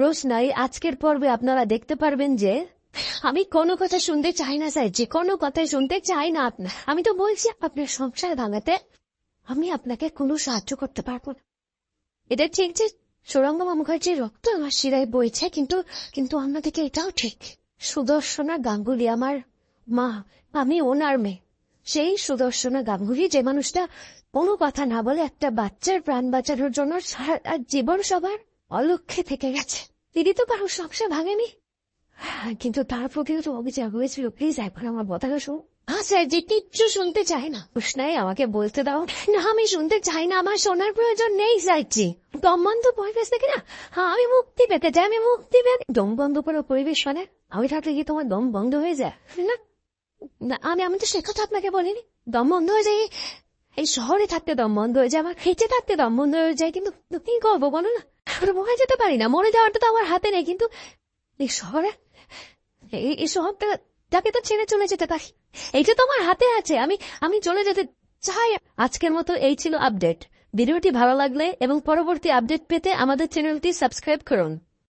রোজ নাই আজকের পর্বে আপনারা দেখতে পারবেন যে আমি কোনো কথা শুনতে চাই না, স্যার। যে কোনো কথাই শুনতে চাই না আপনার আমি তো বলছি আপনার সংসার ভাঙাতে আমি আপনাকে কোনো সাহায্য করতে পারব না। এটা ঠিক যে সুরঙ্গমা মুখার্জির রক্ত আমার শিরায় বইছে, কিন্তু কিন্তু অন্যদিকে এটাও ঠিক। সুদর্শনা গাঙ্গুলি আমার মা, আমি ওনার মেয়ে। সেই সুদর্শনা গাঙ্গুলি, যে মানুষটা কোনো কথা না বলে একটা বাচ্চার প্রাণ বাঁচানোর জন্য সারা জীবন সবার অলক্ষ্যে থেকে গেছে। তিনি তো কারও সংসার ভাঙেনি। কিন্তু তার প্রতিও তো অভিযোগ হয়েছিল প্লিজ একবার আমার কথাটা শুন। হ্যাঁ স্যার, যে কিচ্ছু শুনতে চাই না। কৃষ্ণাই আমাকে বলতে দাও। না, আমি শুনতে চাই না। আমার শোনার প্রয়োজন নেই চাইছি দম বন্ধ পরিবেশ থেকে না? হ্যাঁ আমি মুক্তি পেতে চাই, আমি মুক্তি পেতে দম বন্ধ করে পরিবেশ মানে আমি থাকলে কি তোমার দম বন্ধ হয়ে যায়? না, আমি আমি তো সে কথা আপনাকে বলিনি। দম বন্ধ হয়ে যায়। এই শহরে থাকতে দম বন্ধ হয়ে যায়, আমার খেতে থাকতে দম বন্ধ হয়ে যায়, কিন্তু কি করব বলো না? আমরা মরে যেতে পারি না, মরে যাওয়াটা তো আমার হাতে নেই, কিন্তু এই শহরে এই শহরটা যাকে তো ছেড়ে চলে যেতে পারি, এইটা তো আমার হাতে আছে, আমি আমি চলে যেতে চাই। আজকের মতো এই ছিল আপডেট। ভিডিওটি ভালো লাগলে এবং পরবর্তী আপডেট পেতে আমাদের চ্যানেলটি সাবস্ক্রাইব করুন।